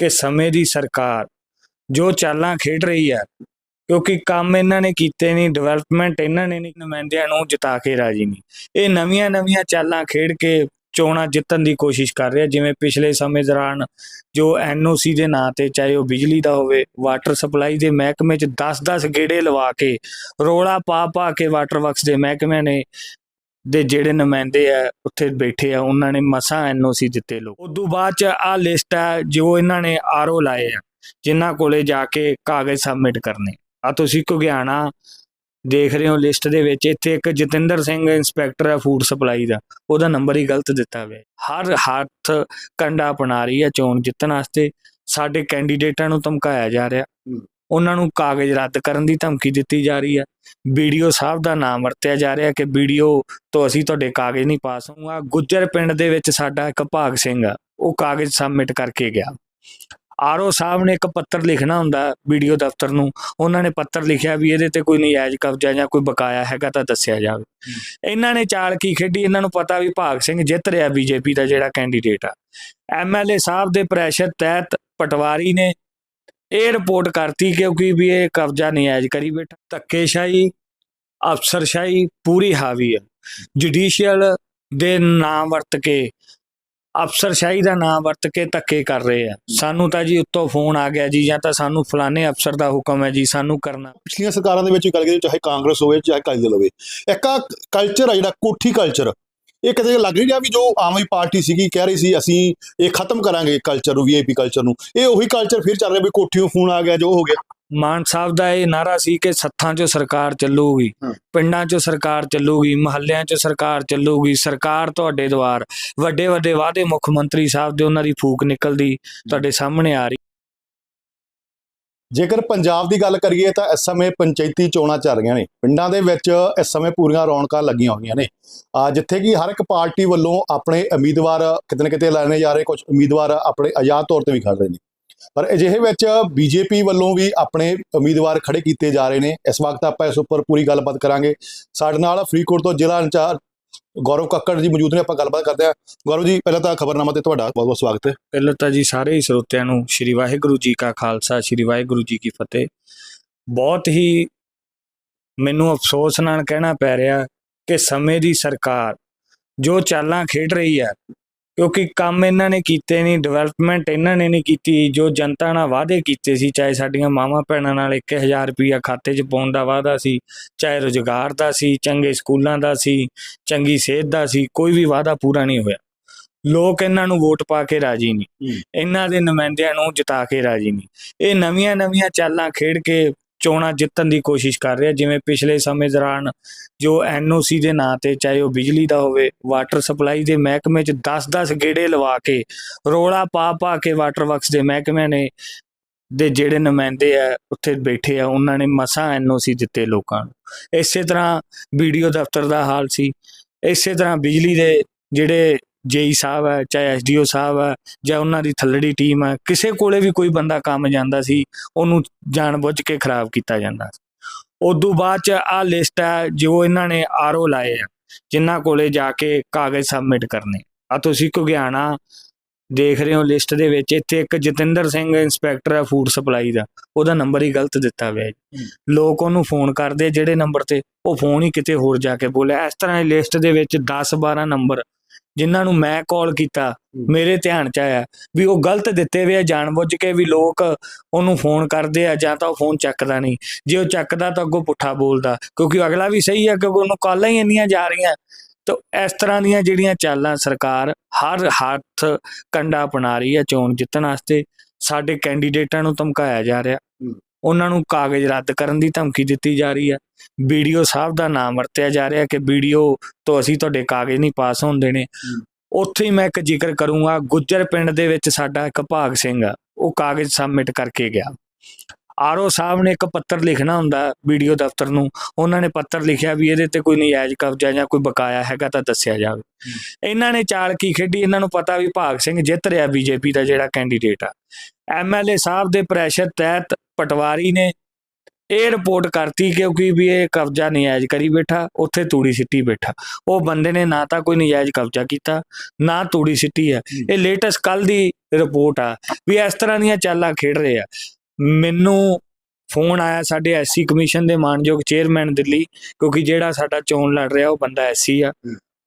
ਕਿ ਸਮੇਂ ਦੀ ਸਰਕਾਰ ਜੋ ਚਾਲਾਂ ਖੇਡ ਰਹੀ ਹੈ, ਕਿਉਂਕਿ ਕੰਮ ਇਹਨਾਂ ਨੇ ਕੀਤੇ ਨਹੀਂ ਡਿਵੈਲਪਮੈਂਟ ਇਹਨਾਂ ਨੇ ਨਹੀਂ ਨੁਮਾਇੰਦਿਆਂ ਨੂੰ ਜਿਤਾ ਕੇ ਰਾਜੀ ਨਹੀਂ ਇਹ ਨਵੀਆਂ ਨਵੀਆਂ ਚਾਲਾਂ ਖੇਡ ਕੇ ਚੋਣਾਂ ਜਿੱਤਣ ਦੀ ਕੋਸ਼ਿਸ਼ ਕਰ ਰਿਹਾ, ਜਿਵੇਂ ਪਿਛਲੇ ਸਮੇਂ ਦੌਰਾਨ ਜੋ ਐਨਓਸੀ ਦੇ ਨਾਂ ਤੇ ਚਾਹੇ ਉਹ ਬਿਜਲੀ ਦਾ ਹੋਵੇ ਵਾਟਰ ਸਪਲਾਈ ਦੇ ਮਹਿਕਮੇ 'ਚ 10-10 ਗੇੜੇ ਲਵਾ ਕੇ, ਰੋਲਾ ਪਾ ਪਾ ਕੇ ਵਾਟਰ ਵਰਕਸ ਦੇ ਮਹਿਕਮਿਆਂ ਨੇ ਦੇ ਜਿਹੜੇ ਨੁਮਾਇੰਦੇ ਆ ਉੱਥੇ ਬੈਠੇ ਆ, ਉਹਨਾਂ ਨੇ ਮਸਾਂ ਐਨਓਸੀ ਦਿੱਤੇ ਲੋਕ। ਉਦੋਂ ਬਾਅਦ ਚ ਆ ਲਿਸਟ ਆ, ਜੋ ਇਹਨਾਂ ਨੇ ਆਰਓ ਲਾਏ ਆ, ਜਿਨ੍ਹਾਂ ਕੋਲੇ ਜਾ ਕੇ ਕਾਗਜ਼ ਸਬਮਿਟ ਕਰਨੇ। ਆ ਤੁਸੀਂ ਘੁਗਿਆਣਾ ਦੇਖ ਰਹੇ ਹੋ ਲਿਸਟ ਦੇ ਵਿੱਚ, ਇੱਥੇ ਇੱਕ ਜਤਿੰਦਰ ਸਿੰਘ ਇੰਸਪੈਕਟਰ ਹੈ ਫੂਡ ਸਪਲਾਈ ਦਾ, ਉਹਦਾ ਨੰਬਰ ਹੀ ਗਲਤ ਦਿੱਤਾ ਹੋਇਆ। ਹਰ ਹੱਥ ਕੰਡਾ ਅਪਣਾ ਰਹੀ ਹੈ ਚੋਣ ਜਿੱਤਣ ਵਾਸਤੇ, ਸਾਡੇ ਕੈਂਡੀਡੇਟਾਂ ਨੂੰ ਧਮਕਾਇਆ ਜਾ ਰਿਹਾ। ਉਹਨਾਂ ਨੂੰ ਕਾਗਜ਼ ਰੱਦ ਕਰਨ ਦੀ ਧਮਕੀ ਦਿੱਤੀ ਜਾ ਰਹੀ ਹੈ। ਵੀਡੀਓ ਸਾਹਿਬ ਦਾ ਨਾਮ ਵਰਤਿਆ ਜਾ ਰਿਹਾ ਕਿ ਵੀਡੀਓ ਤੋਂ ਅਸੀਂ ਤੁਹਾਡੇ ਕਾਗਜ਼ ਨਹੀਂ ਪਾਸ ਹੋਊਗਾ ਗੁੱਜਰ ਪਿੰਡ ਦੇ ਵਿੱਚ ਸਾਡਾ ਇੱਕ ਭਾਗ ਸਿੰਘ ਆ, ਉਹ ਕਾਗਜ਼ ਸਬਮਿਟ ਕਰਕੇ ਗਿਆ। ਆਰਓ ਸਾਹਿਬ ਨੇ ਇੱਕ ਪੱਤਰ ਲਿਖਣਾ ਹੁੰਦਾ ਵੀਡੀਓ ਦਫ਼ਤਰ ਨੂੰ, ਉਹਨਾਂ ਨੇ ਪੱਤਰ ਲਿਖਿਆ ਵੀ ਇਹਦੇ ਤੇ ਕੋਈ ਨਜਾਇਜ਼ ਕਬਜ਼ਾ ਜਾਂ ਕੋਈ ਬਕਾਇਆ ਹੈਗਾ ਤਾਂ ਦੱਸਿਆ ਜਾਵੇ। ਇਹਨਾਂ ਨੇ ਚਾਲ ਕੀ ਖੇਡੀ? ਇਹਨਾਂ ਨੂੰ ਪਤਾ ਵੀ ਭਾਗ ਸਿੰਘ ਜਿੱਤ ਰਿਹਾ ਬੀਜੇਪੀ ਦਾ ਜਿਹੜਾ ਕੈਂਡੀਡੇਟ ਆ। ਐਮਐਲਏ ਸਾਹਿਬ ਦੇ ਪ੍ਰੈਸ਼ਰ ਤਹਿਤ ਪਟਵਾਰੀ ਨੇ ਇਹ ਰਿਪੋਰਟ ਕਰਤੀ ਕਿਉਂਕਿ ਵੀ ਇਹ ਕਬਜ਼ਾ ਨਜਾਇਜ਼ ਕਰੀ ਬੈਠਾ। ਧੱਕੇਸ਼ਾਹੀ, ਅਫਸਰਸ਼ਾਹੀ ਪੂਰੀ ਹਾਵੀ ਹੈ। ਜੁਡੀਸ਼ੀਅਲ ਦੇ ਨਾਮ ਵਰਤ ਕੇ, ਅਫਸਰਸ਼ਾਹੀ ਦਾ ਨਾਮ ਵਰਤ ਕੇ ਧੱਕੇ ਕਰ ਰਹੇ ਆ। ਸਾਨੂੰ ਤਾਂ ਜੀ ਉੱਤੋਂ ਫੋਨ ਆ ਗਿਆ ਜੀ ਜਾਂ ਤਾਂ ਸਾਨੂੰ ਫਲਾਣੇ ਅਫਸਰ ਦਾ ਹੁਕਮ ਹੈ ਜੀ, ਸਾਨੂੰ ਕਰਨਾ। ਪਿਛਲੀਆਂ ਸਰਕਾਰਾਂ ਦੇ ਵਿੱਚ ਗੱਲ ਕਰੀਏ, ਚਾਹੇ ਕਾਂਗਰਸ ਹੋਵੇ, ਚਾਹੇ ਅਕਾਲੀ ਦਲ ਹੋਵੇ, ਇੱਕ ਕਲਚਰ ਆ ਜਿਹੜਾ ਕੋਠੀ ਕਲਚਰ ਇਹ ਕਿਤੇ ਲੱਗ ਨਹੀਂ ਰਿਹਾ ਵੀ ਜੋ ਆਮ ਆਦਮੀ ਪਾਰਟੀ ਸੀਗੀ ਕਹਿ ਰਹੀ ਸੀ ਅਸੀਂ ਇਹ ਖਤਮ ਕਰਾਂਗੇ ਕਲਚਰ ਨੂੰ ਵੀਆਈਪੀ ਕਲਚਰ ਨੂੰ। ਇਹ ਉਹੀ ਕਲਚਰ ਫਿਰ ਚੱਲ ਰਿਹਾ ਵੀ ਕੋਠੀਓਂ ਫੋਨ ਆ ਗਿਆ ਜੋ ਹੋ ਗਿਆ। ਮਾਨ ਸਾਹਿਬ ਦਾ ਇਹ ਨਾਰਾ ਸੀ ਕਿ ਸੱਥਾਂ 'ਚੋਂ ਸਰਕਾਰ ਚੱਲੂਗੀ। ਪਿੰਡਾਂ 'ਚੋਂ ਸਰਕਾਰ ਚੱਲੂਗੀ ਮਹੱਲਿਆਂ 'ਚੋਂ ਸਰਕਾਰ ਚੱਲੂਗੀ ਸਰਕਾਰ ਤੁਹਾਡੇ ਦੁਆਰ ਵੱਡੇ ਵੱਡੇ ਵਾਅਦੇ ਮੁੱਖ ਮੰਤਰੀ ਸਾਹਿਬ ਦੇ ਉਹਨਾਂ ਦੀ ਫੂਕ ਨਿਕਲਦੀ ਤੁਹਾਡੇ ਸਾਹਮਣੇ ਆ ਰਹੀ। ਜੇਕਰ ਪੰਜਾਬ ਦੀ ਗੱਲ ਕਰੀਏ ਤਾਂ ਇਸ ਸਮੇਂ ਪੰਚਾਇਤੀ ਚੋਣਾਂ ਚੱਲ ਰਹੀਆਂ ਨੇ। ਪਿੰਡਾਂ ਦੇ ਵਿੱਚ ਇਸ ਸਮੇਂ ਪੂਰੀਆਂ ਰੌਣਕਾਂ ਲੱਗੀਆਂ ਹੋਈਆਂ ਨੇ। ਜਿੱਥੇ ਕਿ ਹਰ ਇੱਕ ਪਾਰਟੀ ਵੱਲੋਂ ਆਪਣੇ ਉਮੀਦਵਾਰ ਕਿਤੇ ਨਾ ਕਿਤੇ ਲੈਣੇ ਜਾ ਰਹੇ ਕੁਝ ਉਮੀਦਵਾਰ ਆਪਣੇ ਆਜ਼ਾਦ ਤੌਰ ਤੇ ਵੀ ਖੜ ਰਹੇ ਨੇ। ਪਰ ਅਜਿਹੇ ਵਿੱਚ ਬੀਜੇਪੀ ਵੱਲੋਂ ਵੀ ਆਪਣੇ ਉਮੀਦਵਾਰ ਖੜੇ ਕੀਤੇ ਜਾ ਰਹੇ ਨੇ। ਇਸ ਵਕਤ ਆਪਾਂ ਇਸ ਉੱਪਰ ਪੂਰੀ ਗੱਲਬਾਤ ਕਰਾਂਗੇ। ਸਾਡੇ ਨਾਲ ਫਰੀਦਕੋਟ ਤੋਂ ਜ਼ਿਲ੍ਹਾ ਇੰਚਾਰਜ ਗੌਰਵ ਕੱਕੜ ਜੀ ਮੌਜੂਦ ਨੇ, ਆਪਾਂ ਗੱਲਬਾਤ ਕਰਦੇ ਹਾਂ। ਗੌਰਵ ਜੀ, ਪਹਿਲਾਂ ਤਾਂ ਖਬਰਨਾਮਾ ਤੇ ਤੁਹਾਡਾ ਬਹੁਤ ਬਹੁਤ ਸਵਾਗਤ ਹੈ। ਪਹਿਲਾਂ ਤਾਂ ਜੀ ਸਾਰੇ ਹੀ ਸਰੋਤਿਆਂ ਨੂੰ ਸ਼੍ਰੀ ਵਾਹਿਗੁਰੂ ਜੀ ਕਾ ਖਾਲਸਾ, ਸ਼੍ਰੀ ਵਾਹਿਗੁਰੂ ਜੀ ਕੀ ਫਤਿਹ। ਬਹੁਤ ਹੀ ਮੈਨੂੰ ਅਫਸੋਸ ਨਾਲ ਕਹਿਣਾ ਪੈ ਰਿਹਾ ਕਿ ਸਮੇਂ ਦੀ ਸਰਕਾਰ ਜੋ ਚਾਲਾਂ ਖੇਡ ਰਹੀ ਹੈ ਕਿਉਂਕਿ ਕੰਮ ਇਹਨਾਂ ਨੇ ਕੀਤੇ ਨਹੀਂ ਡਿਵੈਲਪਮੈਂਟ ਇਹਨਾਂ ਨੇ ਨਹੀਂ ਕੀਤੀ ਜੋ ਜਨਤਾ ਨਾਲ ਵਾਅਦੇ ਕੀਤੇ ਸੀ ਚਾਹੇ ਸਾਡੀਆਂ ਮਾਵਾਂ ਭੈਣਾਂ ਨਾਲ 1000 ਰੁਪਇਆ ਖਾਤੇ 'ਚ ਪਾਉਣ ਦਾ ਵਾਅਦਾ ਸੀ ਚਾਹੇ ਰੁਜ਼ਗਾਰ ਦਾ ਸੀ ਚੰਗੇ ਸਕੂਲਾਂ ਦਾ ਸੀ ਚੰਗੀ ਸਿਹਤ ਦਾ ਸੀ ਕੋਈ ਵੀ ਵਾਅਦਾ ਪੂਰਾ ਨਹੀਂ ਹੋਇਆ। ਲੋਕ ਇਹਨਾਂ ਨੂੰ ਵੋਟ ਪਾ ਕੇ ਰਾਜੀ ਨਹੀਂ। ਇਹਨਾਂ ਦੇ ਨੁਮਾਇੰਦਿਆਂ ਨੂੰ ਜਿਤਾ ਕੇ ਰਾਜੀ ਨਹੀਂ। ਇਹ ਨਵੀਆਂ ਨਵੀਆਂ ਚਾਲਾਂ ਖੇਡ ਕੇ ਚੋਣਾਂ ਜਿੱਤਣ ਦੀ ਕੋਸ਼ਿਸ਼ ਕਰ ਰਿਹਾ। ਜਿਵੇਂ ਪਿਛਲੇ ਸਮੇਂ ਦੌਰਾਨ ਜੋ ਐਨਓਸੀ ਦੇ ਨਾਂ ਤੇ ਚਾਹੇ ਉਹ ਬਿਜਲੀ ਦਾ ਹੋਵੇ, ਵਾਟਰ ਸਪਲਾਈ ਦੇ ਮਹਿਕਮੇ 'ਚ 10-10 ਗੇੜੇ ਲਵਾ ਕੇ, ਰੋਲਾ ਪਾ ਪਾ ਕੇ ਵਾਟਰ ਵਰਕਸ ਦੇ ਮਹਿਕਮਿਆਂ ਨੇ ਦੇ ਜਿਹੜੇ ਨੁਮਾਇੰਦੇ ਆ, ਉੱਥੇ ਬੈਠੇ ਆ, ਉਹਨਾਂ ਨੇ ਮਸਾਂ ਐਨਓਸੀ ਦਿੱਤੇ ਲੋਕਾਂ ਨੂੰ। ਇਸੇ ਤਰ੍ਹਾਂ ਵੀਡੀਓ ਦਫ਼ਤਰ ਦਾ ਹਾਲ ਸੀ। ਇਸੇ ਤਰ੍ਹਾਂ ਬਿਜਲੀ ਦੇ ਜਿਹੜੇ ਜੇਈ ਸਾਹਿਬ ਹੈ ਚਾਹੇ ਐਸਡੀਓ ਸਾਹਿਬ ਹੈ ਜਾਂ ਉਹਨਾਂ ਦੀ ਥੱਲੜੀ ਟੀਮ ਹੈ ਕਿਸੇ ਕੋਲੇ ਵੀ ਕੋਈ ਬੰਦਾ ਕੰਮ ਜਾਂਦਾ ਸੀ ਉਹਨੂੰ ਜਾਣਬੁੱਝ ਕੇ ਖਰਾਬ ਕੀਤਾ ਜਾਂਦਾ ਸੀ। ਉਦੋਂ ਬਾਅਦ ਚ ਆ ਲਿਸਟ ਹੈ ਜੋ ਇਹਨਾਂ ਨੇ ਆਰਓ ਲਾਏ ਆ ਜਿਨ੍ਹਾਂ ਕੋਲੇ ਜਾ ਕੇ ਕਾਗਜ਼ ਸਬਮਿਟ ਕਰਨੇ। ਆ ਤੁਸੀਂ ਘੁਗਿਆਣਾ ਦੇਖ ਰਹੇ ਹੋ ਲਿਸਟ ਦੇ ਵਿੱਚ ਇੱਥੇ ਇੱਕ ਜਤਿੰਦਰ ਸਿੰਘ ਇੰਸਪੈਕਟਰ ਹੈ ਫੂਡ ਸਪਲਾਈ ਦਾ ਉਹਦਾ ਨੰਬਰ ਹੀ ਗਲਤ ਦਿੱਤਾ ਹੋਇਆ ਹੈ। ਲੋਕ ਉਹਨੂੰ ਫੋਨ ਕਰਦੇ ਜਿਹੜੇ ਨੰਬਰ ਤੇ ਉਹ ਫੋਨ ਹੀ ਕਿਤੇ ਹੋਰ ਜਾ ਕੇ ਬੋਲਿਆ। ਇਸ ਤਰ੍ਹਾਂ ਇਹ ਲਿਸਟ ਦੇ ਵਿੱਚ 10 12 ਨੰਬਰ ਜਿਨ੍ਹਾਂ ਨੂੰ ਮੈਂ ਕਾਲ ਕੀਤਾ ਮੇਰੇ ਧਿਆਨ ਚ ਆਇਆ ਵੀ ਉਹ ਗਲਤ ਦਿੱਤੇ ਹੋਏ ਆ ਜਾਣਬੁੱਝ ਕੇ ਵੀ ਲੋਕ ਉਹਨੂੰ ਫੋਨ ਕਰਦੇ ਆ ਜਾਂ ਤਾਂ ਉਹ ਫੋਨ ਚੱਕਦਾ ਨਹੀਂ। ਜੇ ਉਹ ਚੱਕਦਾ ਤਾਂ ਅੱਗੋਂ ਪੁੱਠਾ ਬੋਲਦਾ ਕਿਉਂਕਿ ਅਗਲਾ ਵੀ ਸਹੀ ਆ ਕਿਉਂਕਿ ਉਹਨੂੰ ਕਾਲਾਂ ਹੀ ਇੰਨੀਆਂ ਜਾ ਰਹੀਆਂ। ਤਾਂ ਇਸ ਤਰ੍ਹਾਂ ਦੀਆਂ ਜਿਹੜੀਆਂ ਚਾਲਾਂ ਸਰਕਾਰ ਹਰ ਹੱਥ ਕੰਡਾ ਅਪਣਾ ਰਹੀ ਹੈ ਚੋਣ ਜਿੱਤਣ ਵਾਸਤੇ ਸਾਡੇ ਕੈਂਡੀਡੇਟਾਂ ਨੂੰ ਧਮਕਾਇਆ ਜਾ ਰਿਹਾ। ਉਹਨਾਂ ਨੂੰ ਕਾਗਜ਼ ਰੱਦ ਕਰਨ ਦੀ ਧਮਕੀ ਦਿੱਤੀ ਜਾ ਰਹੀ ਹੈ। ਵੀਡੀਓ ਸਾਹਿਬ ਦਾ ਨਾਮ ਵਰਤਿਆ ਜਾ ਰਿਹਾ ਕਿ ਵੀਡੀਓ ਤੋਂ ਅਸੀਂ ਤੁਹਾਡੇ ਕਾਗਜ਼ ਨਹੀਂ ਪਾਸ ਹੋਣ ਦੇਣੇ। ਉੱਥੇ ਹੀ ਮੈਂ ਇੱਕ ਜ਼ਿਕਰ ਕਰੂੰਗਾ, ਗੁੱਜਰ ਪਿੰਡ ਦੇ ਵਿੱਚ ਸਾਡਾ ਇੱਕ ਭਾਗ ਸਿੰਘ ਆ, ਉਹ ਕਾਗਜ਼ ਸਬਮਿਟ ਕਰਕੇ ਗਿਆ। ਆਰਓ ਸਾਹਿਬ ਨੇ ਇੱਕ ਪੱਤਰ ਲਿਖਣਾ ਹੁੰਦਾ, ਵੀਡੀਓ ਦਫ਼ਤਰ ਨੂੰ, ਉਹਨਾਂ ਨੇ ਪੱਤਰ ਲਿਖਿਆ ਵੀ ਇਹਦੇ ਤੇ ਕੋਈ ਨਜਾਇਜ਼ ਕਬਜ਼ਾ ਜਾਂ ਕੋਈ ਬਕਾਇਆ ਹੈਗਾ ਤਾਂ ਦੱਸਿਆ ਜਾਵੇ। ਇਹਨਾਂ ਨੇ ਚਾਲ ਕੀ ਖੇਡੀ? ਇਹਨਾਂ ਨੂੰ ਪਤਾ ਵੀ ਭਾਗ ਸਿੰਘ ਜਿੱਤ ਰਿਹਾ ਬੀਜੇਪੀ ਦਾ ਜਿਹੜਾ ਕੈਂਡੀਡੇਟ ਆ। ਐਮਐਲਏ ਸਾਹਿਬ ਦੇ ਪ੍ਰੈਸ਼ਰ ਤਹਿਤ ਪਟਵਾਰੀ ਨੇ ਇਹ ਰਿਪੋਰਟ ਕਰਤੀ ਕਿਉਂਕਿ ਵੀ ਇਹ ਕਬਜ਼ਾ ਨਜਾਇਜ਼ ਕਰੀ ਬੈਠਾ, ਉੱਥੇ ਤੂੜੀ ਸਿੱਟੀ ਬੈਠਾ। ਉਹ ਬੰਦੇ ਨੇ ਨਾ ਤਾਂ ਕੋਈ ਨਜਾਇਜ਼ ਕਬਜ਼ਾ ਕੀਤਾ, ਨਾ ਤੂੜੀ ਸਿੱਟੀ ਆ। ਇਹ ਲੇਟੈਸਟ ਕੱਲ ਦੀ ਰਿਪੋਰਟ ਆ ਵੀ ਇਸ ਤਰ੍ਹਾਂ ਦੀਆਂ ਚਾਲਾਂ ਖੇਡ ਰਹੇ ਆ। ਮੈਨੂੰ ਫੋਨ ਆਇਆ ਸਾਡੇ ਐਸਸੀ ਕਮਿਸ਼ਨ ਦੇ ਮਾਨਯੋਗ ਚੇਅਰਮੈਨ ਦਿੱਲੀ ਕਿਉਂਕਿ ਜਿਹੜਾ ਸਾਡਾ ਚੋਣ ਲੜ ਰਿਹਾ ਉਹ ਬੰਦਾ ਐਸਸੀ ਆ।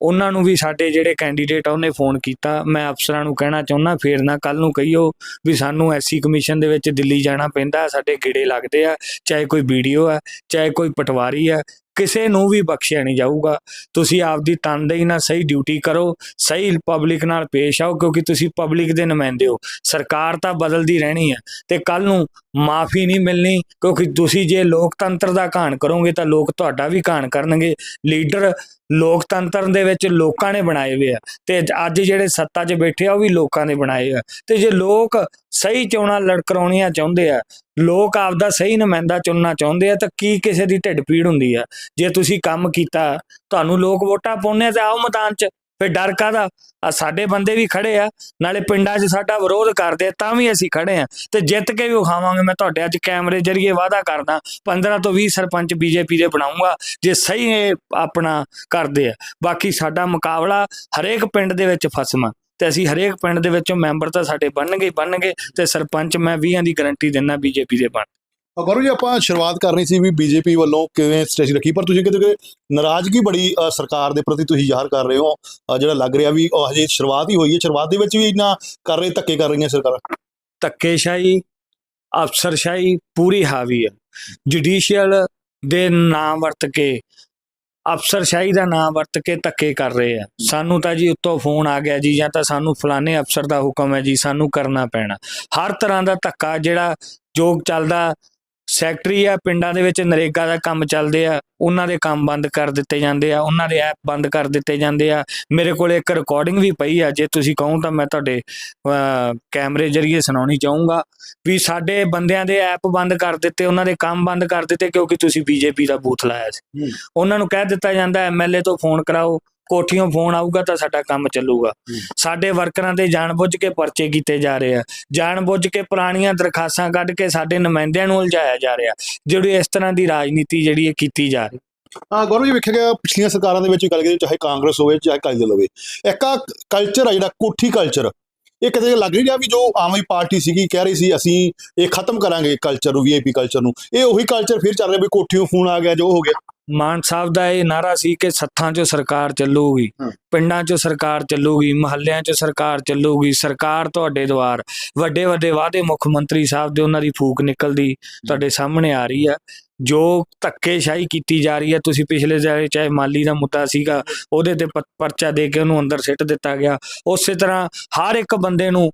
ਉਹਨਾਂ ਨੂੰ ਵੀ ਸਾਡੇ ਜਿਹੜੇ ਕੈਂਡੀਡੇਟ ਆ ਉਹਨੇ ਫੋਨ ਕੀਤਾ ਮੈਂ ਅਫਸਰਾਂ ਨੂੰ ਕਹਿਣਾ ਚਾਹੁੰਦਾ ਫੇਰ ਨਾ ਕੱਲ ਨੂੰ ਕਹੀਓ ਵੀ ਸਾਨੂੰ ਐਸਸੀ ਕਮਿਸ਼ਨ ਦੇ ਵਿੱਚ ਦਿੱਲੀ ਜਾਣਾ ਪੈਂਦਾ ਸਾਡੇ ਗੇੜੇ ਲੱਗਦੇ ਆ ਚਾਹੇ ਕੋਈ ਵੀਡੀਓ ਆ ਚਾਹੇ ਕੋਈ ਪਟਵਾਰੀ ਆ ਕਿਸੇ ਨੂੰ ਵੀ ਬਖਸ਼ਿਆ ਨਹੀਂ ਜਾਊਗਾ। ਤੁਸੀਂ ਆਪਦੀ ਤਨਦੇਹੀ ਨਾਲ ਸਹੀ ਡਿਊਟੀ ਕਰੋ, ਸਹੀ ਪਬਲਿਕ ਨਾਲ ਪੇਸ਼ ਆਓ, ਕਿਉਂਕਿ ਤੁਸੀਂ ਪਬਲਿਕ ਦੇ ਨੁਮਾਇੰਦੇ ਹੋ। ਸਰਕਾਰ ਤਾਂ ਬਦਲਦੀ ਰਹਿਣੀ ਹੈ ਤੇ ਕੱਲ ਨੂੰ ਮਾਫੀ ਨਹੀਂ ਮਿਲਣੀ, ਕਿਉਂਕਿ ਤੁਸੀਂ ਜੇ ਲੋਕਤੰਤਰ ਦਾ ਘਾਣ ਕਰੋਗੇ ਤਾਂ ਲੋਕ ਤੁਹਾਡਾ ਵੀ ਘਾਣ ਕਰਨਗੇ। ਲੀਡਰ ਲੋਕਤੰਤਰ ਦੇ ਵਿੱਚ ਲੋਕਾਂ ਨੇ ਬਣਾਏ ਹੋਏ ਆ। ਤੇ ਅੱਜ ਜਿਹੜੇ ਸੱਤਾ 'ਚ ਬੈਠੇ ਆ, ਉਹ ਵੀ ਲੋਕਾਂ ਨੇ ਬਣਾਏ ਆ। ਤੇ ਜੇ ਲੋਕ ਸਹੀ ਚੋਣਾਂ ਲੜਕਰਾਉਣੀਆਂ ਚਾਹੁੰਦੇ ਆ, ਲੋਕ ਆਪਦਾ ਸਹੀ ਨੁਮਾਇੰਦਾ ਚੁਣਨਾ ਚਾਹੁੰਦੇ ਆ, ਤਾਂ ਕੀ ਕਿਸੇ ਦੀ ਢਿੱਡ ਪੀੜ ਹੁੰਦੀ ਆ? ਜੇ ਤੁਸੀਂ ਕੰਮ ਕੀਤਾ, ਤੁਹਾਨੂੰ ਲੋਕ ਵੋਟਾਂ ਪਾਉਂਦੇ ਆ ਤੇ ਆਓ ਮੈਦਾਨ 'ਚ। ਫਿਰ ਡਰ ਕਾਹਦਾ? ਆ ਸਾਡੇ ਬੰਦੇ ਵੀ ਖੜੇ ਆ, ਨਾਲੇ ਪਿੰਡਾਂ 'ਚ ਸਾਡਾ ਵਿਰੋਧ ਕਰਦੇ ਆ, ਤਾਂ ਵੀ ਅਸੀਂ ਖੜੇ ਆ। ਤੇ ਜਿੱਤ ਕੇ ਵੀ ਵਿਖਾਵਾਂਗੇ, ਮੈਂ ਤੁਹਾਡੇ ਅੱਜ ਕੈਮਰੇ ਜਰੀਏ ਵਾਅਦਾ ਕਰਦਾ 15 ਤੋਂ 20 ਸਰਪੰਚ ਬੀਜੇਪੀ ਦੇ ਬਣਾਉਂਗਾ ਜੇ ਸਹੀ ਇਹ ਆਪਣਾ ਕਰਦੇ ਆ। ਬਾਕੀ ਸਾਡਾ ਮੁਕਾਬਲਾ ਹਰੇਕ ਪਿੰਡ ਦੇ ਵਿੱਚ ਫਸਮਾ, ਤੇ ਅਸੀਂ ਹਰੇਕ ਪਿੰਡ ਦੇ ਵਿੱਚੋਂ ਮੈਂਬਰ ਤਾਂ ਸਾਡੇ ਬਣਨਗੇ ਹੀ ਬਣਨਗੇ, ਤੇ ਸਰਪੰਚ ਮੈਂ 20 ਦੀ ਗਾਰੰਟੀ ਦਿੰਦਾ ਬੀਜੇਪੀ ਦੇ ਬਣ ਗੌਰਵ ਜੀ ਆਪਾਂ ਸ਼ੁਰੂਆਤ ਕਰਨੀ ਸੀ ਵੀ ਬੀਜੇਪੀ ਵੱਲੋਂ ਕਿਵੇਂ ਸਟ੍ਰੈਟਜੀ ਰੱਖੀ ਪਰ ਤੁਸੀਂ ਕਿਤੇ ਨਾਰਾਜ਼ਗੀ ਬੜੀ ਸਰਕਾਰ ਦੇ ਪ੍ਰਤੀ ਤੁਸੀਂ ਜ਼ਾਹਰ ਕਰ ਰਹੇ ਹੋ ਅ, ਜਿਹੜਾ ਲੱਗ ਰਿਹਾ ਵੀ ਹਜੇ ਸ਼ੁਰੂਆਤ ਹੀ ਹੋਈ ਹੈ ਸ਼ੁਰੂਆਤ ਦੇ ਵਿੱਚ ਵੀ ਇੰਨਾ ਕਰ ਰਹੇ ਧੱਕੇ ਕਰ ਰਹੀਆਂ ਸਰਕਾਰਾਂ? ਧੱਕੇਸ਼ਾਹੀ ਅਫਸਰਸ਼ਾਹੀ ਪੂਰੀ ਹਾਵੀ ਹੈ। ਜੁਡੀਸ਼ੀਅਲ ਦੇ ਨਾਮ ਵਰਤ ਕੇ ਅਫਸਰਸ਼ਾਹੀ ਦਾ ਨਾਮ ਵਰਤ ਕੇ ਧੱਕੇ ਕਰ ਰਹੇ ਆ। ਸਾਨੂੰ ਤਾਂ ਜੀ ਉੱਤੋਂ ਫੋਨ ਆ ਗਿਆ ਜੀ ਜਾਂ ਤਾਂ ਸਾਨੂੰ ਫਲਾਣੇ ਅਫਸਰ ਦਾ ਹੁਕਮ ਹੈ ਜੀ ਸਾਨੂੰ ਕਰਨਾ ਪੈਣਾ। ਹਰ ਤਰ੍ਹਾਂ ਦਾ ਧੱਕਾ ਜਿਹੜਾ ਜੋ ਚੱਲਦਾ ਸੈਕਟਰੀ ਆ ਪਿੰਡਾਂ ਦੇ ਵਿੱਚ ਨਰੇਗਾ ਦਾ ਕੰਮ ਚੱਲਦੇ ਆ ਉਹਨਾਂ ਦੇ ਕੰਮ ਬੰਦ ਕਰ ਦਿੱਤੇ ਜਾਂਦੇ ਆ ਉਹਨਾਂ ਦੇ ਐਪ ਬੰਦ ਕਰ ਦਿੱਤੇ ਜਾਂਦੇ ਆ। ਮੇਰੇ ਕੋਲ ਇੱਕ ਰਿਕਾਰਡਿੰਗ ਵੀ ਪਈ ਆ ਜੇ ਤੁਸੀਂ ਕਹੋ ਤਾਂ ਮੈਂ ਤੁਹਾਡੇ ਕੈਮਰੇ ਜਰੀਏ ਸੁਣਾਉਣੀ ਚਾਹੂੰਗਾ। ਵੀ ਸਾਡੇ ਬੰਦਿਆਂ ਦੇ ਐਪ ਬੰਦ ਕਰ ਦਿੱਤੇ ਉਹਨਾਂ ਦੇ ਕੰਮ ਬੰਦ ਕਰ ਦਿੱਤੇ ਕਿਉਂਕਿ ਤੁਸੀਂ ਬੀਜੇਪੀ ਦਾ ਬੂਥ ਲਾਇਆ ਸੀ। ਉਹਨਾਂ ਨੂੰ ਕਹਿ ਦਿੱਤਾ ਜਾਂਦਾ ਐਮਐਲਏ ਤੋਂ ਫੋਨ ਕਰਾਓ। ਕੋਠੀਓਂ ਫੋਨ ਆਊਗਾ ਤਾਂ ਸਾਡਾ ਕੰਮ ਚੱਲੂਗਾ। ਹੂੰ। ਸਾਡੇ ਵਰਕਰਾਂ ਦੇ ਜਾਣਬੁੱਝ ਕੇ ਪਰਚੇ ਕੀਤੇ ਜਾ ਰਹੇ ਆ। ਜਾਣਬੁੱਝ ਕੇ ਪੁਰਾਣੀਆਂ ਦਰਖਾਸਤਾਂ ਕੱਢ ਕੇ ਸਾਡੇ ਨੁਮਾਇੰਦਿਆਂ ਨੂੰ ਉਲਝਾਇਆ ਜਾ ਰਿਹਾ ਜਿਹੜੀ ਇਸ ਤਰ੍ਹਾਂ ਦੀ ਰਾਜਨੀਤੀ ਜਿਹੜੀ ਇਹ ਕੀਤੀ ਜਾ ਰਹੀ। ਹਾਂ ਗੌਰਵ ਜੀ ਵੇਖਿਆ ਗਿਆ ਪਿਛਲੀਆਂ ਸਰਕਾਰਾਂ ਦੇ ਵਿੱਚ ਗੱਲ ਕਰੀਏ ਚਾਹੇ ਕਾਂਗਰਸ ਹੋਵੇ ਚਾਹੇ ਅਕਾਲੀ ਦਲ ਹੋਵੇ ਇੱਕ ਆ ਕਲਚਰ ਆ ਜਿਹੜਾ ਕੋਠੀ ਕਲਚਰ ਇਹ ਕਿਤੇ ਲੱਗ ਨਹੀਂ ਰਿਹਾ ਵੀ ਜੋ ਆਮ ਆਦਮੀ ਪਾਰਟੀ ਸੀਗੀ ਕਹਿ ਰਹੀ ਸੀ ਅਸੀਂ ਇਹ ਖਤਮ ਕਰਾਂਗੇ ਕਲਚਰ ਨੂੰ ਵੀਆਈਪੀ ਕਲਚਰ ਨੂੰ। ਇਹ ਉਹੀ ਕਲਚਰ ਫਿਰ ਚੱਲ ਰਿਹਾ ਵੀ ਕੋਠੀਓਂ ਫੋਨ ਆ ਗਿਆ ਜੋ ਹੋ ਗਿਆ। ਮਾਨ ਸਾਹਿਬ ਦਾ ਇਹ ਨਾਰਾ ਸੀ ਕਿ ਸੱਥਾਂ 'ਚੋਂ ਸਰਕਾਰ ਚੱਲੂਗੀ। ਪਿੰਡਾਂ 'ਚੋਂ ਸਰਕਾਰ ਚੱਲੂਗੀ ਮਹੱਲਿਆਂ 'ਚੋਂ ਸਰਕਾਰ ਚੱਲੂਗੀ ਸਰਕਾਰ ਤੁਹਾਡੇ ਦੁਆਰ ਵੱਡੇ ਵੱਡੇ ਵਾਅਦੇ ਮੁੱਖ ਮੰਤਰੀ ਸਾਹਿਬ ਦੇ ਉਹਨਾਂ ਦੀ ਫੂਕ ਨਿਕਲਦੀ ਤੁਹਾਡੇ ਸਾਹਮਣੇ ਆ ਰਹੀ ਆ ਜੋ ਧੱਕੇਸ਼ਾਹੀ ਕੀਤੀ ਜਾ ਰਹੀ ਹੈ ਤੁਸੀਂ ਪਿਛਲੇ ਚਾਹੇ ਚਾਹੇ ਮਾਲੀ ਦਾ ਮੁੱਦਾ ਸੀਗਾ ਉਹਦੇ ਤੇ ਪਰਚਾ ਦੇ ਕੇ ਉਹਨੂੰ ਅੰਦਰ ਸਿੱਟ ਦਿੱਤਾ ਗਿਆ ਉਸੇ ਤਰ੍ਹਾਂ ਹਰ ਇੱਕ ਬੰਦੇ ਨੂੰ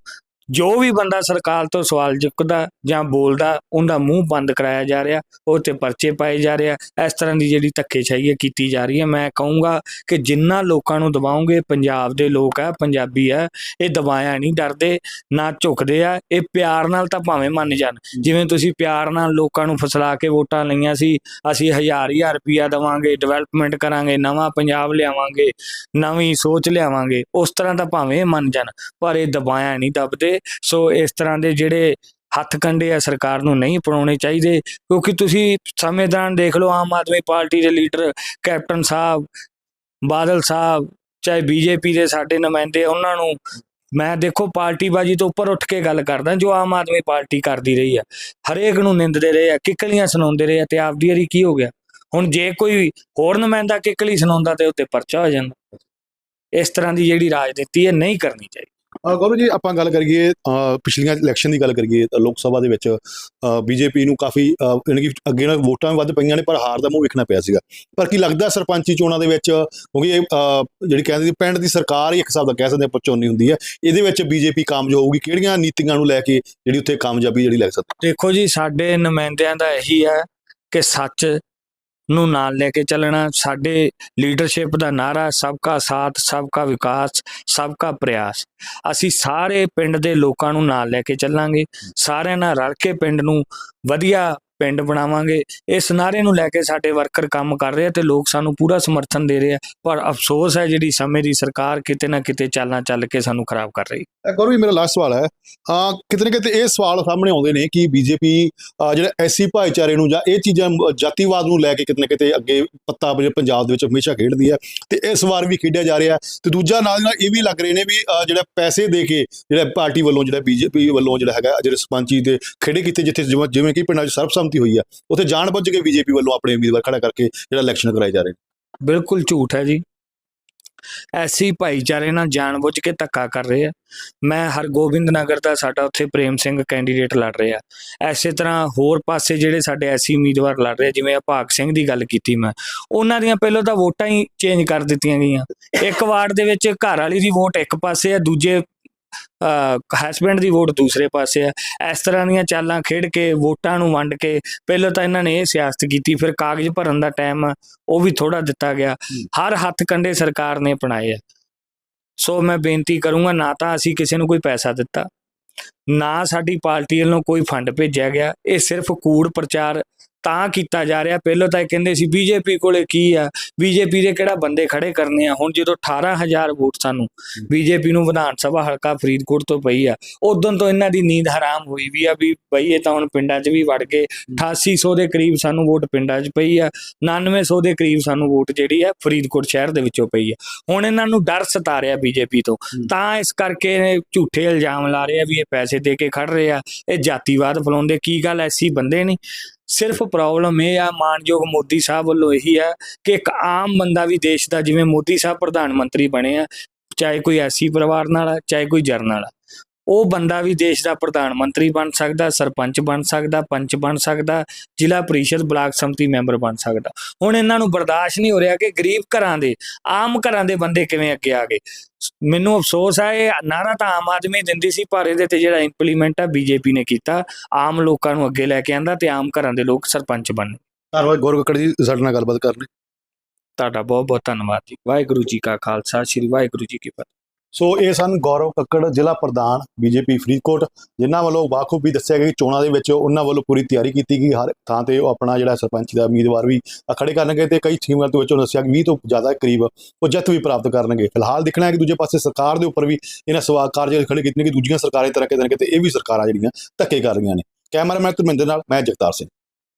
ਜੋ ਵੀ ਬੰਦਾ ਸਰਕਾਰ ਤੋਂ ਸਵਾਲ ਚੁੱਕਦਾ ਜਾਂ ਬੋਲਦਾ, ਉਹਦਾ ਮੂੰਹ ਬੰਦ ਕਰਾਇਆ ਜਾ ਰਿਹਾ ਉਹ ਤੇ ਪਰਚੇ ਪਾਏ ਜਾ ਰਿਹਾ ਇਸ ਤਰ੍ਹਾਂ ਦੀ ਜਿਹੜੀ ਧੱਕੇਸ਼ਾਹੀ ਹੈ ਕੀਤੀ ਜਾ ਰਹੀ ਹੈ ਮੈਂ ਕਹੂੰਗਾ ਕਿ ਜਿੰਨਾ ਲੋਕਾਂ ਨੂੰ ਦਬਾਉਂਗੇ ਪੰਜਾਬ ਦੇ ਲੋਕ ਆ, ਪੰਜਾਬੀ ਆ, ਇਹ ਦਬਾਇਆ ਨਹੀਂ ਡਰਦੇ, ਨਾ ਝੁਕਦੇ ਆ, ਇਹ ਪਿਆਰ ਨਾਲ ਤਾਂ ਭਾਵੇਂ ਮੰਨ ਜਾਣ। ਜਿਵੇਂ ਤੁਸੀਂ ਪਿਆਰ ਨਾਲ ਲੋਕਾਂ ਨੂੰ ਫਸਲਾ ਕੇ ਵੋਟਾਂ ਲਈਆਂ ਸੀ, ਅਸੀਂ ਹਜ਼ਾਰ ਹਜ਼ਾਰ ਰੁਪਈਆ ਦੇਵਾਂਗੇ ਡਿਵੈਲਪਮੈਂਟ ਕਰਾਂਗੇ, ਨਵਾਂ ਪੰਜਾਬ ਲਿਆਵਾਂਗੇ, ਨਵੀਂ ਸੋਚ ਲਿਆਵਾਂਗੇ, ਉਸ ਤਰ੍ਹਾਂ ਤਾਂ ਭਾਵੇਂ ਮੰਨ ਜਾਣ, ਪਰ ਇਹ ਦਬਾਇਆ ਨਹੀਂ, ਦਬਦੇ ਸੋ ਇਸ ਤਰ੍ਹਾਂ ਦੇ ਜਿਹੜੇ ਹੱਥ ਕੰਡੇ ਆ ਸਰਕਾਰ ਨੂੰ ਨਹੀਂ ਪੜਾਉਣੇ ਚਾਹੀਦੇ, ਕਿਉਂਕਿ ਤੁਸੀਂ ਸਮੇਂ ਦੌਰਾਨ ਦੇਖ ਲਓ, ਆਮ ਆਦਮੀ ਪਾਰਟੀ ਦੇ ਲੀਡਰ ਕੈਪਟਨ ਸਾਹਿਬ, ਬਾਦਲ ਸਾਹਿਬ, ਚਾਹੇ ਬੀਜੇਪੀ ਦੇ ਸਾਡੇ ਨੁਮਾਇੰਦੇ ਉਹਨਾਂ ਨੂੰ ਮੈਂ ਦੇਖੋ ਪਾਰਟੀਬਾਜੀ ਤੋਂ ਉੱਪਰ ਉੱਠ ਕੇ ਗੱਲ ਕਰਦਾ, ਜੋ ਆਮ ਆਦਮੀ ਪਾਰਟੀ ਕਰਦੀ ਰਹੀ ਆ। ਹਰੇਕ ਨੂੰ ਨਿੰਦਦੇ ਰਹੇ ਆ, ਕਿੱਕਲੀਆਂ ਸੁਣਾਉਂਦੇ ਰਹੇ ਆ ਤੇ ਆਪਦੀ ਵਾਰੀ ਕੀ ਹੋ ਗਿਆ? ਹੁਣ ਜੇ ਕੋਈ ਹੋਰ ਨੁਮਾਇੰਦਾ ਕਿੱਕਲੀ ਸੁਣਾਉਂਦਾ ਤੇ ਉੱਤੇ ਪਰਚਾ ਹੋ ਜਾਂਦਾ। ਇਸ ਤਰ੍ਹਾਂ ਦੀ ਜਿਹੜੀ ਰਾਜਨੀਤੀ ਹੈ, ਨਹੀਂ ਕਰਨੀ ਚਾਹੀਦੀ। ਗੌਰਵ ਜੀ ਆਪਾਂ ਗੱਲ ਕਰੀਏ ਪਿਛਲੀਆਂ ਇਲੈਕਸ਼ਨ ਦੀ ਗੱਲ ਕਰੀਏ ਤਾਂ ਲੋਕ ਸਭਾ ਦੇ ਵਿੱਚ ਬੀਜੇਪੀ ਨੂੰ ਕਾਫੀ ਅ, ਯਾਨੀ ਕਿ ਅੱਗੇ ਨਾਲ ਵੋਟਾਂ ਵੱਧ ਪਈਆਂ ਨੇ ਪਰ ਹਾਰ ਦਾ ਮੂੰਹ ਵੇਖਣਾ ਪਿਆ ਸੀਗਾ। ਪਰ ਕੀ ਲੱਗਦਾ ਸਰਪੰਚੀ ਚੋਣਾਂ ਦੇ ਵਿੱਚ ਕਿਉਂਕਿ ਇਹ ਜਿਹੜੀ ਕਹਿੰਦੇ ਸੀ ਪਿੰਡ ਦੀ ਸਰਕਾਰ ਹੀ ਇੱਕ ਹਿਸਾਬ ਦਾ ਕਹਿ ਸਕਦੇ ਆਪਾਂ ਚੋਣੀ ਹੁੰਦੀ ਹੈ ਇਹਦੇ ਵਿੱਚ ਬੀਜੇਪੀ ਕਾਮਯਾਬ ਹੋਊਗੀ ਕਿਹੜੀਆਂ ਨੀਤੀਆਂ ਨੂੰ ਲੈ ਕੇ ਜਿਹੜੀ ਉੱਥੇ ਕਾਮਯਾਬੀ ਜਿਹੜੀ ਲੱਗ ਸਕਦੀ ਦੇਖੋ ਜੀ ਸਾਡੇ ਨੁਮਾਇੰਦਿਆਂ ਦਾ ਇਹੀ ਹੈ ਕਿ ਸੱਚ ਨੂੰ ਨਾਲ ਲੈ ਕੇ ਚੱਲਣਾ। ਸਾਡੇ ਲੀਡਰਸ਼ਿਪ ਦਾ ਨਾਰਾ ਸਬਕਾ ਸਾਥ ਸਭ ਸਬਕਾ ਵਿਕਾਸ ਸਭ ਸਬਕਾ ਪ੍ਰਯਾਸ। ਅਸੀਂ ਸਾਰੇ ਪਿੰਡ ਦੇ ਲੋਕਾਂ ਨੂੰ ਨਾਲ ਲੈ ਕੇ ਚੱਲਾਂਗੇ। ਸਾਰਿਆਂ ਨਾਲ ਰਲ ਕੇ ਪਿੰਡ ਨੂੰ ਵਧੀਆ ਪਿੰਡ ਬਣਾਵਾਂਗੇ। ਇਸ ਨਾਰੇ ਨੂੰ ਲੈ ਕੇ ਸਾਡੇ ਵਰਕਰ ਕੰਮ ਕਰ ਰਹੇ ਆ ਤੇ ਲੋਕ ਸਾਨੂੰ ਪੂਰਾ ਸਮਰਥਨ ਦੇ ਰਹੇ ਆ। ਪਰ ਅਫਸੋਸ ਹੈ ਜਿਹੜੀ ਸਮੇਂ ਦੀ ਸਰਕਾਰ ਕਿਤੇ ਨਾ ਕਿਤੇ ਚਾਲਾਂ ਚੱਲ ਕੇ ਸਾਨੂੰ ਖਰਾਬ ਕਰ ਰਹੀ। ਇਹ ਗੌਰਵ ਜੀ, ਮੇਰਾ ਲਾਸਟ ਸਵਾਲ ਹੈ। ਆ ਕਿਤੇ ਨਾ ਕਿਤੇ ਇਹ ਸਵਾਲ ਸਾਹਮਣੇ ਆਉਂਦੇ ਨੇ ਕਿ ਬੀਜੇਪੀ ਜਿਹੜਾ ਐਸੀ ਭਾਈਚਾਰੇ ਨੂੰ ਜਾਂ ਇਹ ਚੀਜ਼ਾਂ ਜਾਤੀਵਾਦ ਨੂੰ ਲੈ ਕੇ ਕਿਤੇ ਨਾ ਕਿਤੇ ਅੱਗੇ ਪੱਤਾ ਪੰਜਾਬ ਦੇ ਵਿੱਚ ਹਮੇਸ਼ਾ ਖੇਡਦੀ ਹੈ। ਤੇ ਇਸ ਵਾਰ ਵੀ ਖੇਡਿਆ ਜਾ ਰਿਹਾ ਤੇ ਦੂਜਾ ਨਾਲ ਨਾਲ ਇਹ ਵੀ ਲੱਗ ਰਹੇ ਨੇ ਵੀ ਜਿਹੜਾ ਪੈਸੇ ਦੇ ਕੇ ਜਿਹੜਾ ਪਾਰਟੀ ਵੱਲੋਂ ਜਿਹੜਾ ਬੀਜੇਪੀ ਵੱਲੋਂ ਜਿਹੜਾ ਹੈਗਾ ਜਿਹੜੇ ਸਰਪੰਚੀ ਦੇ ਖੇੜੇ ਕੀਤੇ ਜਿੱਥੇ ਜਿਵੇਂ ਜਿਵੇਂ ਕਿ ਪਿੰਡਾਂ 'ਚ ਸਰਬਸੰਮਤੀ ਹੋਈ ਆ। ਉੱਥੇ ਜਾਣਬੁੱਝ ਕੇ ਬੀਜੇਪੀ ਵੱਲੋਂ ਆਪਣੇ ਉਮੀਦਵਾਰ ਖੜਾ ਕਰਕੇ ਜਿਹੜਾ ਇਲੈਕਸ਼ਨ ਕਰਾਏ ਜਾ ਰਹੇ ਨੇ। ਬਿਲਕੁਲ ਝੂਠ ਹੈ ਜੀ। ਐਸੀ ਭਾਈਚਾਰੇ ਨਾਲ ਜਾਣਬੁੱਝ ਕੇ ਧੱਕਾ ਕਰ ਰਹੇ ਆ। ਮੈਂ ਹਰਗੋਬਿੰਦ ਨਗਰ ਦਾ ਸਾਡਾ ਉੱਥੇ ਪ੍ਰੇਮ ਸਿੰਘ ਕੈਂਡੀਡੇਟ ਲੜ ਰਿਹਾ। ਐਸੇ ਤਰ੍ਹਾਂ ਹੋਰ ਪਾਸੇ ਜਿਹੜੇ ਸਾਡੇ ਐਸੀ ਉਮੀਦਵਾਰ ਲੜ ਰਹੇ ਜਿਵੇਂ ਭਾਗ ਸਿੰਘ ਦੀ ਗੱਲ ਕੀਤੀ ਮੈਂ। ਉਹਨਾਂ ਦੀਆਂ ਪਹਿਲਾਂ ਤਾਂ ਵੋਟਾਂ ਹੀ ਚੇਂਜ ਕਰ ਦਿੱਤੀਆਂ ਗਈਆਂ। ਇੱਕ ਵਾਰਡ ਦੇ ਵਿੱਚ ਘਰ ਵਾਲੀ ਦੀ ਵੋਟ ਇੱਕ ਪਾਸੇ ਆ, ਦੂਜੇ ਹਸਬੈਂਡ ਦੀ ਵੋਟ ਦੂਸਰੇ ਪਾਸੇ ਆ। ਇਸ ਤਰ੍ਹਾਂ ਦੀਆਂ ਚਾਲਾਂ ਖੇਡ ਕੇ ਵੋਟਾਂ ਨੂੰ ਵੰਡ ਕੇ ਪਹਿਲਾਂ ਤਾਂ ਇਹਨਾਂ ਨੇ ਇਹ ਸਿਆਸਤ ਕੀਤੀ ਫਿਰ ਕਾਗਜ਼ ਭਰਨ ਦਾ ਟਾਈਮ ਉਹ ਵੀ ਥੋੜਾ ਦਿੱਤਾ ਗਿਆ। ਹਰ ਹੱਥ ਕੰਡੇ ਸਰਕਾਰ ਨੇ ਅਪਣਾਏ ਆ। ਸੋ ਮੈਂ ਬੇਨਤੀ ਕਰੂੰਗਾ ਨਾ ਤਾਂ ਅਸੀਂ ਕਿਸੇ ਨੂੰ ਕੋਈ ਪੈਸਾ ਦਿੱਤਾ ਨਾ ਸਾਡੀ ਪਾਰਟੀ ਵੱਲੋਂ ਕੋਈ ਫੰਡ ਭੇਜਿਆ ਗਿਆ। ਇਹ ਸਿਰਫ ਕੂੜ ਪ੍ਰਚਾਰ ਤਾਂ ਕੀਤਾ ਜਾ ਰਿਹਾ। ਪਹਿਲਾਂ ਤਾਂ ਇਹ ਕਹਿੰਦੇ ਸੀ ਬੀਜੇਪੀ ਕੋਲੇ ਕੀ ਆ? ਬੀਜੇਪੀ ਦੇ ਕਿਹੜਾ ਬੰਦੇ ਖੜੇ ਕਰਨੇ ਆ? ਹੁਣ ਜਦੋਂ 18000 ਵੋਟ ਸਾਨੂੰ ਬੀਜੇਪੀ ਨੂੰ ਵਿਧਾਨ ਸਭਾ ਹਲਕਾ ਫਰੀਦਕੋਟ ਤੋਂ ਪਈ ਆ ਉਦੋਂ ਤੋਂ ਇਹਨਾਂ ਦੀ ਨੀਂਦ ਹਰਾਮ ਹੋਈ ਵੀ ਆ ਵੀ ਬਈ ਇਹ ਤਾਂ ਹੁਣ ਪਿੰਡਾਂ 'ਚ ਵੀ ਵੜ ਗਏ। 8800 ਦੇ ਕਰੀਬ ਸਾਨੂੰ ਵੋਟ ਪਿੰਡਾਂ 'ਚ ਪਈ ਆ 9900 ਦੇ ਕਰੀਬ ਸਾਨੂੰ ਵੋਟ ਜਿਹੜੀ ਆ ਫਰੀਦਕੋਟ ਸ਼ਹਿਰ ਦੇ ਵਿੱਚੋਂ ਪਈ ਆ। ਹੁਣ ਇਹਨਾਂ ਨੂੰ ਡਰ ਸਤਾ ਰਿਹਾ ਬੀਜੇਪੀ ਤੋਂ। ਤਾਂ ਇਸ ਕਰਕੇ ਝੂਠੇ ਇਲਜ਼ਾਮ ਲਾ ਰਹੇ ਆ ਵੀ ਇਹ ਪੈਸੇ ਦੇ ਕੇ ਖੜ ਰਹੇ ਆ ਇਹ ਜਾਤੀਵਾਦ ਫਲਾਉਂਦੇ ਕੀ ਗੱਲ ਐਸੀ ਬੰਦੇ ਨਹੀਂ ਸਿਰਫ ਪ੍ਰੋਬਲਮ ਇਹ ਆ, ਮਾਨਯੋਗ ਮੋਦੀ ਸਾਹਿਬ ਵੱਲੋਂ ਇਹੀ ਆ ਕਿ ਇੱਕ ਆਮ ਬੰਦਾ ਵੀ ਦੇਸ਼ ਦਾ, ਜਿਵੇਂ ਮੋਦੀ ਸਾਹਿਬ ਪ੍ਰਧਾਨ ਮੰਤਰੀ ਬਣੇ ਆ, ਚਾਹੇ ਕੋਈ ਐਸੀ ਪਰਿਵਾਰ ਨਾਲ ਆ, ਚਾਹੇ ਕੋਈ ਜਰਨਲ ਆ। ਉਹ ਬੰਦਾ ਵੀ ਦੇਸ਼ ਦਾ ਪ੍ਰਧਾਨ ਮੰਤਰੀ ਬਣ ਸਕਦਾ ਸਰਪੰਚ ਬਣ ਸਕਦਾ ਪੰਚ ਬਣ ਸਕਦਾ ਜ਼ਿਲ੍ਹਾ ਪ੍ਰੀਸ਼ਦ ਬਲਾਕ ਸੰਮਤੀ ਮੈਂਬਰ ਬਣ ਸਕਦਾ। ਹੁਣ ਇਹਨਾਂ ਨੂੰ ਬਰਦਾਸ਼ਤ ਨਹੀਂ ਹੋ ਰਿਹਾ ਕਿ ਗਰੀਬ ਘਰਾਂ ਦੇ ਆਮ ਘਰਾਂ ਦੇ ਬੰਦੇ ਕਿਵੇਂ ਅੱਗੇ ਆ ਗਏ। ਮੈਨੂੰ ਅਫਸੋਸ ਹੈ ਇਹ ਨਾਰਾ ਤਾਂ ਆਮ ਆਦਮੀ ਦਿੰਦੀ ਸੀ ਪਰ ਇਹਦੇ ਤੇ ਜਿਹੜਾ ਇੰਪਲੀਮੈਂਟ ਆ ਬੀਜੇਪੀ ਨੇ ਕੀਤਾ। ਆਮ ਲੋਕਾਂ ਨੂੰ ਅੱਗੇ ਲੈ ਕੇ ਆਂਦਾ ਤੇ ਆਮ ਘਰਾਂ ਦੇ ਲੋਕ ਸਰਪੰਚ ਬਣ ਧੰਨਵਾਦ ਗੌਰਵ ਕੱਕੜ ਜੀ ਸਾਡੇ ਨਾਲ ਗੱਲਬਾਤ ਕਰਨ। ਤੁਹਾਡਾ ਬਹੁਤ ਬਹੁਤ ਧੰਨਵਾਦ ਜੀ। ਵਾਹਿਗੁਰੂ ਜੀ ਕਾ ਖਾਲਸਾ ਸ੍ਰੀ ਵਾਹਿਗੁਰੂ ਜੀ ਕੀ ਫਤਿਹ। ਸੋ ਇਹ ਸਨ ਗੌਰਵ ਕੱਕੜ, ਜ਼ਿਲ੍ਹਾ ਪ੍ਰਧਾਨ, ਬੀਜੇਪੀ ਫਰੀਦਕੋਟ, ਜਿਨ੍ਹਾਂ ਵੱਲੋਂ ਬਾਖੂਬੀ ਦੱਸਿਆ ਗਿਆ ਕਿ ਚੋਣਾਂ ਦੇ ਵਿੱਚ ਉਹਨਾਂ ਵੱਲੋਂ ਪੂਰੀ ਤਿਆਰੀ ਕੀਤੀ ਗਈ। ਹਰ ਥਾਂ ਤੇ ਉਹ ਆਪਣਾ ਜਿਹੜਾ ਸਰਪੰਚ ਦਾ ਉਮੀਦਵਾਰ ਵੀ ਖੜੇ ਕਰਨਗੇ ਤੇ ਕਈ ਥੀਮਾਂ ਦੇ ਵਿੱਚ ਵਿੱਚੋਂ ਦੱਸਿਆ ਕਿ 20 ਤੋਂ ਜ਼ਿਆਦਾ ਕਰੀਬ ਉਹ ਜਿੱਤ ਵੀ ਪ੍ਰਾਪਤ ਕਰਨਗੇ। ਫਿਲਹਾਲ ਦੇਖਣਾ ਹੈ ਕਿ ਦੂਜੇ ਪਾਸੇ ਸਰਕਾਰ ਦੇ ਉੱਪਰ ਵੀ ਇਹਨਾਂ ਸਵਾਲ ਕਾਰਜ ਖੜੇ ਕੀਤੇ ਨੇ ਕਿ ਦੂਜੀਆਂ ਸਰਕਾਰਾਂ ਤਰ੍ਹਾਂ ਕਿਤੇ ਨਾ ਕਿਤੇ ਇਹ ਵੀ ਸਰਕਾਰਾਂ ਜਿਹੜੀਆਂ ਧੱਕੇ ਕਰ ਰਹੀਆਂ ਨੇ। ਕੈਮਰਾਮੈਨ ਧਰਮਿੰਦਰ ਨਾਲ, ਮੈਂ ਜਗਤਾਰ ਸਿੰਘ।